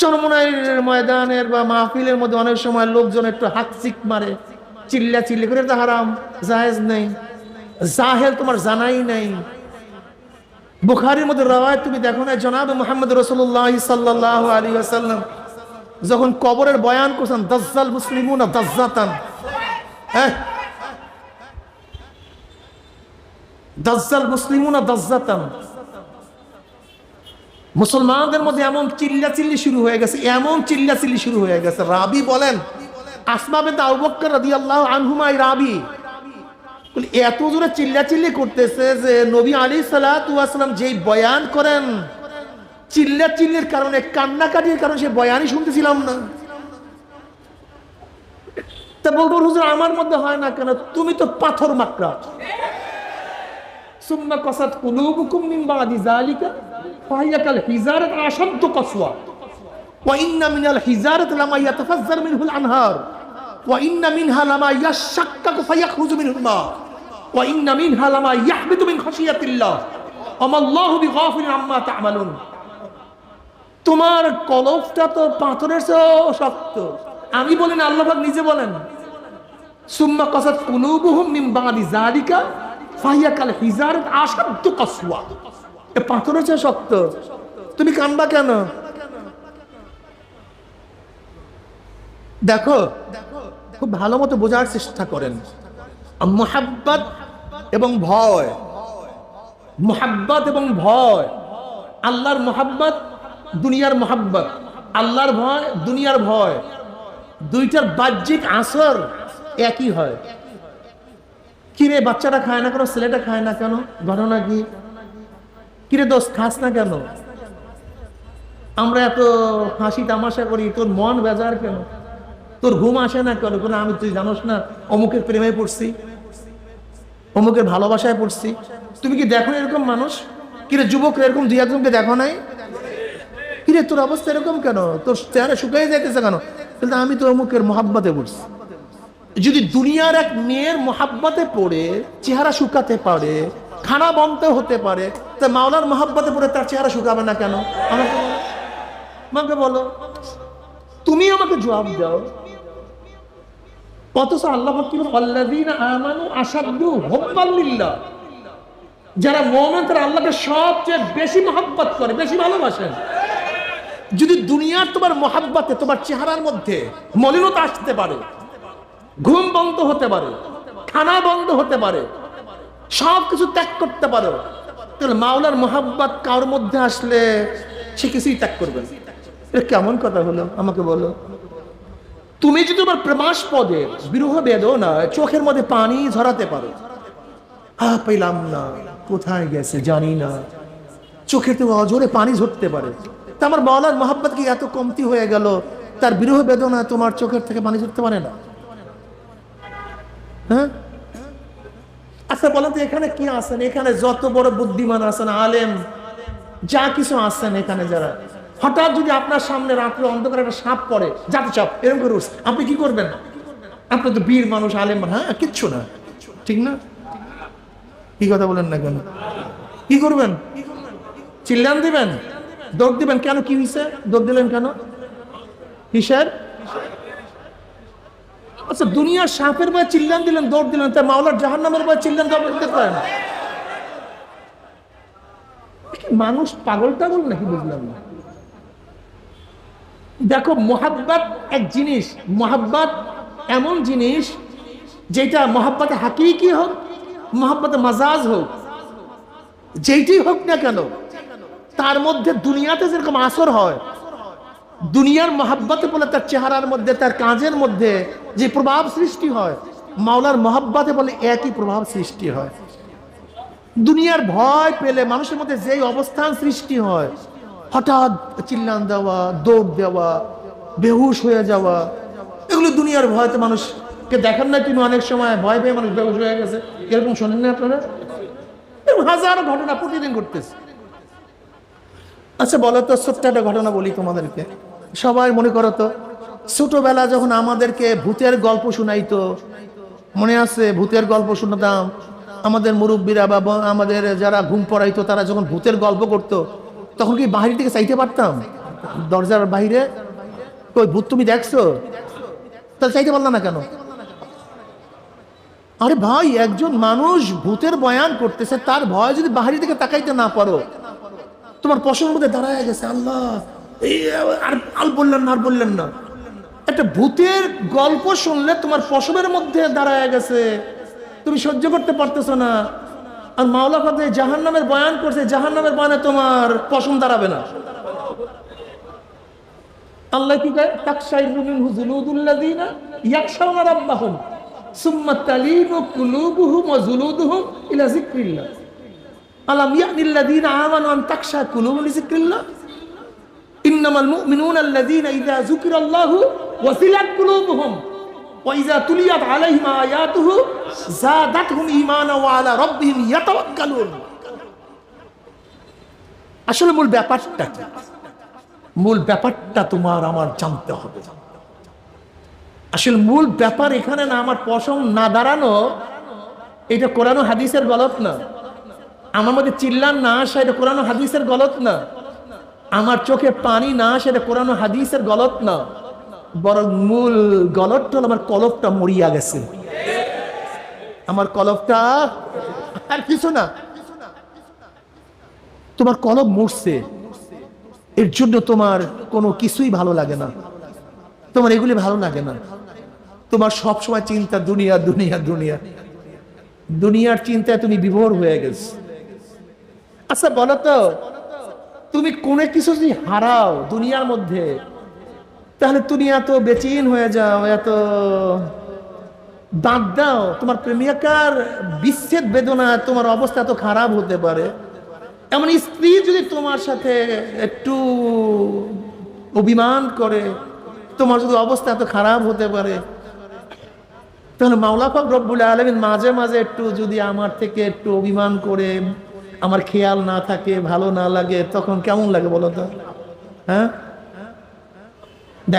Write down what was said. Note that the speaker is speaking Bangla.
চরমনাইয়ের ময়দানের বা মাহফিলের মধ্যে অনেক সময় লোকজন একটু হাকচিক মারে চিল্লা চিল্লি করে, এটা হারাম জাহেজ নেই, জাহেল তোমার জানাই নাই। বুখারির মধ্যে রাওয়ায় তুমি দেখো না, জনাব মোহাম্মদ রসুল্লাহ সাল্লাহ আলী আসাল্লাম যখন কবরের বয়ান করছেন, দাজ্জাল মুসলিমুনা দাজ্জাতান। হ্যাঁ দাজ্জাল মুসলিমুনা দাজ্জাতান। মুসলমানদের মধ্যে এমন চিল্লা চিল্লি শুরু হয়ে গেছে, এমন চিল্লা চিল্লি শুরু হয়ে গেছে। রাবি বলেন, আসমা বিনতে আবু বকর আনহুমাই রাবি এত জোরে চিল্লা চিল্লি করতেছে যে নবী আলী সালাম যেই বয়ান করেন চিল্লা চিল্লির কারণে, কান্নাকাটির কারণে সে বয়ানই শুনতেছিলাম না। তা বলব, হুজুর, আমার মধ্যে হয় না কেন? তুমি তো পাথর মাকড়া সুম্মা কসাত কুলুবুকুম মিন বাদি যালিকা ফাহিয়া কাল হিজারাত আশাদ্দু কাসওয়া। ওয়া ইন্না মিনাল হিজারাত লামা ইয়াতাফাজ্জার মিনহুল আনহার। ওয়া ইন্না মিনহা লামা ইয়াশাক্কাকু ফায়াখরুজু মিনহুল মা। ওয়া ইন্না মিনহা লামা ইয়াহবিতু মিন খাশিয়াতিল্লাহ। ওমা আল্লাহু বিগাফিলিন আম্মা তোমার কলফটা তো পাথরের শক্ত। আমি বলি না, আল্লাহ নিজে বলেন। সুম্মা কাসাত কুলুবুহুম মিন বাদি যালিকা ফাহিয়া কাল হিজারাত আশাদ্দু কাসওয়া। এ পাথরের চেয়ে শক্ত। তুমি কানবা কেন? দেখো, খুব ভালো মতো বোঝার চেষ্টা করেন। এবং ভয়। মোহাব্বত এবং ভয়। আল্লাহর মোহাব্বত, দুনিয়ার মোহাব্বত। আল্লাহর ভয়, দুনিয়ার ভয়। দুইটার বাহ্যিক আসর একই হয়। কিরে, বাচ্চাটা খায় না কেন? ছেলেটা খায় না কেন? ঘটনা কি? কিরে দোষ, খাস না কেন? আমরা এত হাসি তামাশা করি, তোর মন বেজার কেন? তোর ঘুম আসে না কেন? কেন, আমি, তুই জানোস না, অমুকের প্রেমে পড়ছি, অমুকের ভালোবাসায় পড়ছি। তুমি কি দেখো এরকম মানুষ? কিরে, যুবক, এরকম দুই একজনকে দেখো নাই? কিরে, তোর অবস্থা এরকম কেন? তোর চেহারা শুকাই যাইতেছে কেন? কিন্তু আমি তো অমুকের মহাব্বতে পড়ছি। যদি দুনিয়ার এক মেয়ের মহাব্বতে পড়ে চেহারা শুকাতে পারে খানা বন্ধ হতে পারে তা মাওলার মহাব্বতে পড়ে তার চেহারা শুকাবে না কেন? আমাকে আমাকে বলো। তুমি আমাকে জবাব দাও। অথচ আল্লাহ পাক কি বলেন, "আল্লাযীনা আমানু যারা মুমিন আল্লাহকে সবচেয়ে বেশি মহব্বত করে বেশি ভালোবাসেন। যদি দুনিয়ার তোমার মহাব্বতে তোমার চেহারার মধ্যে মলিনতা আসতে পারে ঘুম বন্ধ হতে পারে, খানা বন্ধ হতে পারে, সব কিছু ত্যাগ করতে পারো। তাহলে মাওলার মোহাব্বত কার মধ্যে আসলে? সে কিছুই ত্যাগ করবে। এটা কেমন কথা হলো? আমাকে বলো। তুমি যদি তোমার প্রেমাস্পদে, বিরহ বেদনা চোখের মধ্যে পানি ঝরাতে পারো, আ, পেলাম না। কোথায় গেছে জানি না। চোখের তো অজোরে পানি ঝরতে পারে। তা আমার মাওলার মোহাব্বত কি এত কমতি হয়ে গেল? তার বিরহ বেদনা তোমার চোখের থেকে পানি ঝরতে পারে না? হ্যাঁ? আচ্ছা বলেন তো এখানে কি আছেন? এখানে যত বড় বুদ্ধিমান আছেন, আলেম, যা কিছু আছেন এখানে যারা। হঠাৎ যদি আপনার সামনে রাত্রে অন্ধকার একটা সাপ পড়ে যাতে চাপ, এরকম করে আপনি কি করবেন আপনার তো বীর মানুষ, আলেম হ্যাঁ কিচ্ছু না। ঠিক না? কি কথা বলেন না কেন? কি করবেন? চিল্লান দিবেন? দৌড় দিবেন? কেন? কি হয়েছে দৌড় দিলেন কেন? কিসের? আচ্ছা দুনিয়ার সাপের ভয় চিল্লান দিলেন, দৌড় দিলেন তাই মাওলার জাহান নামের ভয় চিল্লান দৌড় দিতে পারেন মানুষ পাগল টাগল নাকি বুঝলাম না? দেখো, মোহাব্বত এক জিনিস, মোহাব্বত এমন জিনিস যেটা মোহাব্বতে হাকিকি হোক, মোহাব্বতে মাজাজ হোক, যেইটি হোক না কেন, তার মধ্যে দুনিয়াতে যেরকম আসর হয় দুনিয়ার মহাব্বতে বলে তার চেহারার মধ্যে, তার কাজের মধ্যে যে প্রভাব সৃষ্টি হয়, মাওলার মহাব্বতে বলে একই প্রভাব সৃষ্টি হয়। দুনিয়ার ভয় পেলে মানুষের মধ্যে যেই অবস্থান সৃষ্টি হয়, হঠাৎ চিল্লান দেওয়া, দৌড় দেওয়া, বেহুশ হয়ে যাওয়া, এগুলো দুনিয়ার ভয়তে মানুষকে দেখেন না তিনি অনেক সময়, ভয় পেয়ে মানুষ বেহুশ হয়ে গেছে। এরকম শোনেন না আপনারা? এরকম হাজারো ঘটনা প্রতিদিন ঘটতেছে। আচ্ছা বলো তো, ছোট্ট একটা ঘটনা বলি তোমাদেরকে। সবাই মনে করো তো, ছোটবেলা যখন আমাদেরকে ভূতের গল্প শোনাইতো, মনে আছে ভূতের গল্প শোনাতাম? আমাদের মুরব্বীরা বা আমাদের যারা ঘুম পড়াইতো, তারা যখন ভূতের গল্প করতো, তখন কি বাহির থেকে চাইতে পারতাম? দরজার বাইরে কই, ভূত তুমি দেখছ? তাহলে চাইতে পারলাম না কেন? আরে ভাই, একজন মানুষ ভূতের বয়ান করতেছে, তার ভয় যদি বাহারি থেকে তাকাইতে না পারো, তোমার পশমের মধ্যে দাঁড়ায় গেছে, আল্লাহ। আর আর বললেন না, আর বললেন না। একটা ভূতের গল্প শুনলে তোমার পশমের মধ্যে দাঁড়ায় গেছে। তুমি সহ্য করতে পারতেছো না। আর মাওলা ফাতে জাহান নামের বয়ান করছে জাহান নামের বয়ানে তোমার পশম দাঁড়াবে না। আল্লাহ কি কয়? তাকশাইরু মিনহু জুলুদুল্লাযিনা ইয়াখশাউনা রাব্বাহুম, সুম্মা তালিনু কুলুবুহুম ওয়া জুলুদুহুম ইলা যিকরিল্লাহ। আলাম ইয়ানিল্লাযিনা আমানু আন তাকশা কুলুবুহুম লিযিকরিল্লাহ ইন্নামাল আসলে মূল ব্যাপারটা কি? মূল ব্যাপারটা তোমার আমার জানতে হবে। আসলে মূল ব্যাপার এখানে না আমার পশম না দাঁড়ানো, এটা কোরআন হাদিসের গলত না। আমার মধ্যে চিল্লান না আসা, এটা কোরআন হাদিসের গলত না। আমার চোখে পানি না আসা, এটা কোরআন হাদিসের গলত না। বরং মূল গলতটা আমার কলপটা মরিয়া গেছে। আমার কলপটা আর কিছু না। তোমার কলব মরছে। এর জন্য তোমার কোনো কিছুই ভালো লাগে না। তোমার এগুলি ভালো লাগে না। তোমার সব সময় চিন্তা দুনিয়া দুনিয়া দুনিয়া। দুনিয়ার চিন্তায় তুমি বিভোর হয়ে গেছ। আচ্ছা বলো তো তুমি কোনো কিছু যদি হারাও দুনিয়ার মধ্যে, তাহলে তুমি এত বেচিন হয়ে যাও, এত দাঁত দাও। তোমার প্রেমিকার বিচ্ছেদ বেদনা, তোমার অবস্থা এত খারাপ হতে পারে। এমন স্ত্রী যদি তোমার সাথে একটু অভিমান করে, তোমার যদি অবস্থা এত খারাপ হতে পারে, তাহলে মাওলা পাক রব্বুল আলমিন মাঝে মাঝে একটু যদি আমার থেকে একটু অভিমান করে আমার খেয়াল না থাকে ভালো না লাগে তখন কেমন লাগে বলো তো? হ্যাঁ?